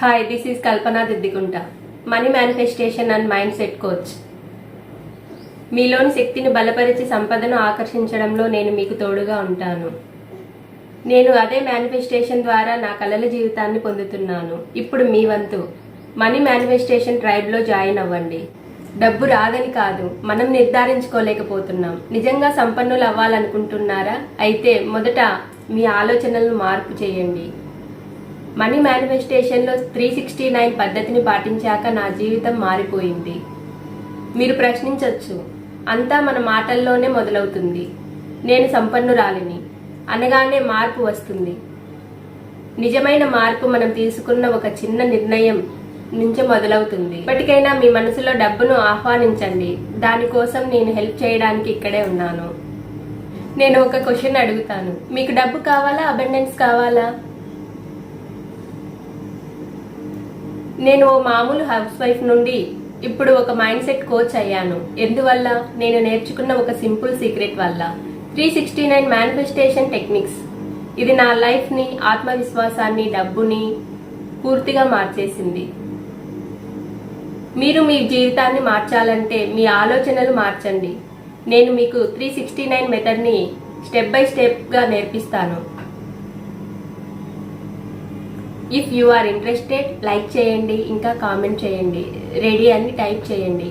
Hi this is Kalpana Diddikunta money manifestation and mind set coach మీలోని శక్తిని బలపరిచి సంపదను ఆకర్షించడంలో నేను మీకు తోడుగా ఉంటాను. నేను అదే మేనిఫెస్టేషన్ ద్వారా నా కలల జీవితాన్ని పొందుతున్నాను. ఇప్పుడు మీ వంతు మనీ మేనిఫెస్టేషన్ ట్రైబ్లో జాయిన్ అవ్వండి. డబ్బు రాదని కాదు మనం నిర్ధారించుకోలేకపోతున్నాం. నిజంగా సంపన్నులు అవ్వాలనుకుంటున్నారా? అయితే మొదట మీ ఆలోచనలను మార్పు చేయండి. మనీ మేనిఫెస్టేషన్లో త్రీ సిక్స్టీ నైన్ పద్ధతిని పాటించాక నా జీవితం మారిపోయింది. మీరు ప్రశ్నించవచ్చు అంతా మన మాటల్లోనే మొదలవుతుంది. నేను సంపన్నురాలిని. అనగానే మార్పు వస్తుంది. నిజమైన మార్పు మనం తీసుకున్న ఒక చిన్న నిర్ణయం నుంచి మొదలవుతుంది. ఇప్పటికైనా మీ మనసులో డబ్బును ఆహ్వానించండి. దానికోసం నేను హెల్ప్ చేయడానికి ఇక్కడే ఉన్నాను. నేను ఒక క్వశ్చన్ అడుగుతాను. మీకు డబ్బు కావాలా? అబెండెన్స్ కావాలా? నేను ఓ మామూలు హౌస్ వైఫ్ నుండి ఇప్పుడు ఒక మైండ్ సెట్ కోచ్ అయ్యాను. ఎందువల్ల? నేను నేర్చుకున్న ఒక సింపుల్ సీక్రెట్ వల్ల. Three sixty nine manifestation techniques ఇది నా లైఫ్ని ఆత్మవిశ్వాసాన్ని డబ్బుని పూర్తిగా మార్చేసింది. మీరు మీ జీవితాన్ని మార్చాలంటే మీ ఆలోచనలు మార్చండి. నేను మీకు త్రీ సిక్స్టీ నైన్ మెథడ్ని స్టెప్ బై స్టెప్గా నేర్పిస్తాను. If you are interested like చేయండి ఇంకా కామెంట్ చేయండి. రెడీ అని టైప్ చేయండి.